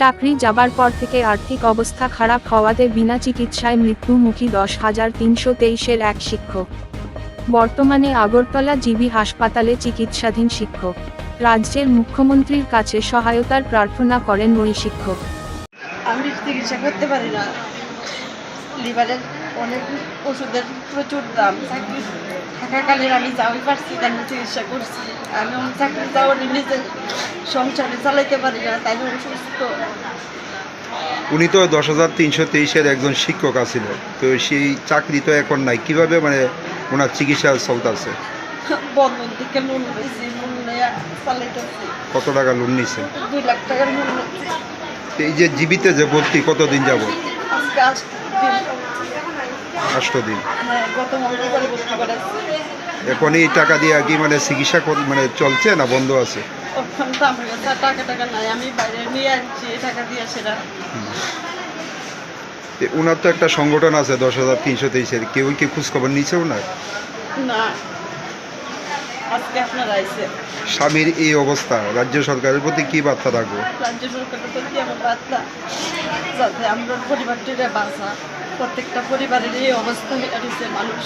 চাকরি যাবার পর থেকে আর্থিক অবস্থা খারাপ হওয়াতে বিনা চিকিৎসায় মৃত্যুমুখী দশ হাজার তিনশো তেইশের এক শিক্ষক। বর্তমানে আগরতলা জিবি হাসপাতালে চিকিৎসাধীন শিক্ষক। রাজ্যের মুখ্যমন্ত্রীর কাছে সহায়তার প্রার্থনা করেন ওই শিক্ষক। আমি চিকিৎসা করতে পারি না। লিভারের অনেক ওষুধের প্রচুর দাম। চাকরি থাকাকালীন আমি যাওয়াই পারছি আমি চিকিৎসা করছি। আমি চাকরি যাওয়া নিজের সংসারে চালাইতে পারি না তাই আমি অসুস্থ। উনি তো দশ হাজার তিনশো তেইশের একজন শিক্ষক আছিল। তো সেই চাকরি তো এখন নাই। কীভাবে মানে ওনার চিকিৎসা চলতেছে? বন্ধন থেকে লোন নিয়েছি লোন নিয়ে চালাইতেছি। কত টাকা লোন নিছেন দুই লাখ টাকার লোন এই যে জীবিতে যে ভর্তি কতদিন যাব আজকে দিন আষ্ট দিন। গত মঙ্গলবারে ভর্তি করেছি এখন এই টাকা দিয়ে কি মানে চিকিৎসা মানে চলছে না বন্ধ আছে? ওনার তো একটা সংগঠন আছে দশ হাজার তিনশো তেইশের। কেউ কি খোঁজখবর নিচ্ছে ওনার আইসে স্বামীর এই অবস্থা। রাজ্য সরকারের প্রতি কি বার্তা থাকব রাজ্য সরকারের প্রতি আমার বার্তা যাতে আমরা পরিবারটিরে বাঁচা। প্রত্যেকটা পরিবারের এই অবস্থা হয়ে রয়েছে মানুষ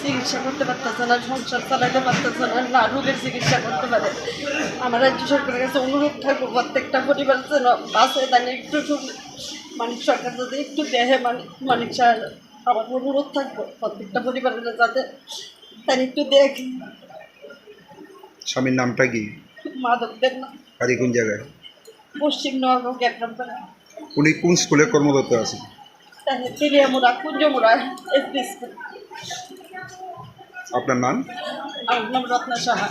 চিকিৎসা করতে পারতেছে না সংসার চালাতে পারতেছে না না রোগের চিকিৎসা করতে পারে। আমার রাজ্য সরকারের কাছে অনুরোধ থাকব প্রত্যেকটা পরিবার যেন বাঁচে তাই একটু মানিক সরকার যদি একটু দেহে মানিক স্যার আমার অনুরোধ থাকব প্রত্যেকটা পরিবারের যাতে তাই একটু দেখ। স্বামীর নামটা কি? মাদক দেখ না। বাড়ি কোন জায়গায়? পশ্চিম গ্যাটরাম উনি কোন স্কুলে কর্মরত আছে তেলিয়ামুড়া কুঞ্জমুড়া এসপি স্কুল আপনার নাম? আমার নাম রত্না সাহা।